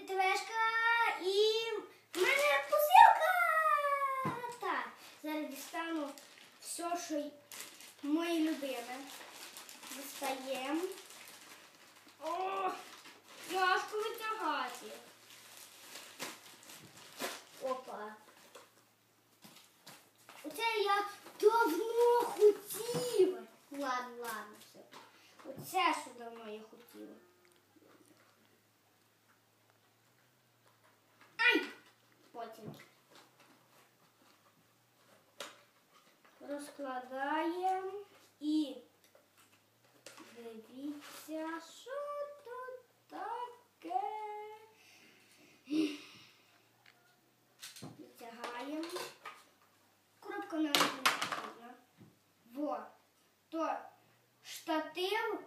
ТВшка і в мене посилка. Так, зараз дістану все, що моє любиме. Дістаємо. О, тяжко витягати. Опа. Оце я давно хотіла. Ладно, ладно, все. Оце що давно я хотіла. Ай! Потім. Розкладаємо і дивіться, що тут таке. Витягаємо. Коробка навіть не. Во. То штатив.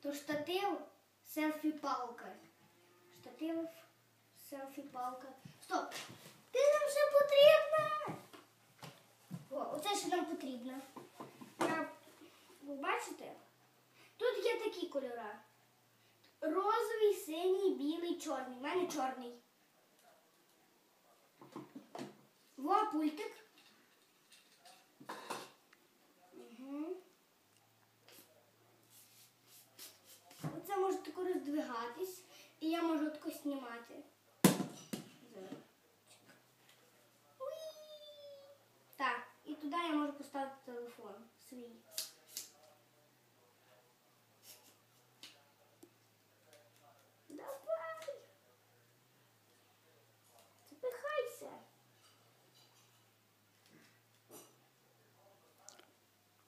То штатив селфі-палка. Штатив селфі-палка. Стоп! Ти нам ще потрібна. О, оце ще нам потрібно. Я, ви бачите? Тут є такі кольори. Розовий, синій, білий, чорний. У мене чорний. Во пультик. Угу. Оце може тако роздвигатись, і я можу тако знімати. Так, і туди я можу поставити телефон свій. Давай.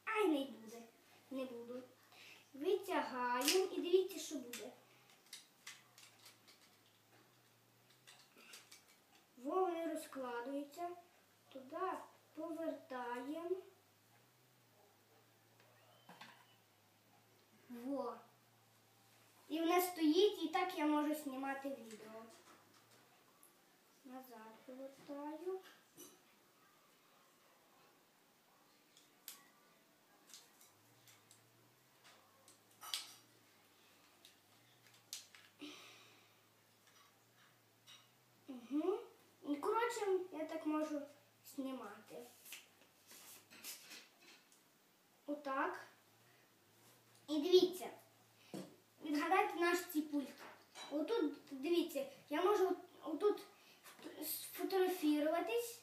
Ай, не буде. Не буду. Витягаємо і дивіться, що буде. Во вони розкладуються. Туди повертаємо. Во. І вона стоїть, і так я можу знімати відео. Назад повертаю. Угу. І коротше, я так можу знімати. Отак. І дивіться, відгадайте наш цей пульт. Отут, дивіться, я можу отут фото- сфотографіруватись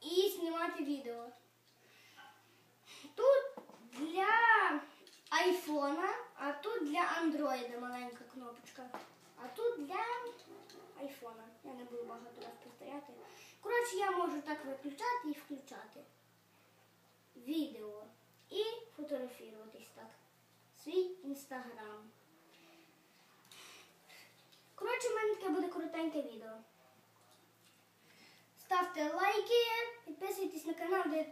і знімати відео. Тут для айфона, а тут для андроїда маленька кнопочка. А тут для айфона. Я не буду багато раз повторяти. Коротше, я можу так виключати і включати відео і фотографіруватись так. Свій інстаграм. Коротше, в мене таке буде коротеньке відео. Ставте лайки, підписуйтесь на канал де.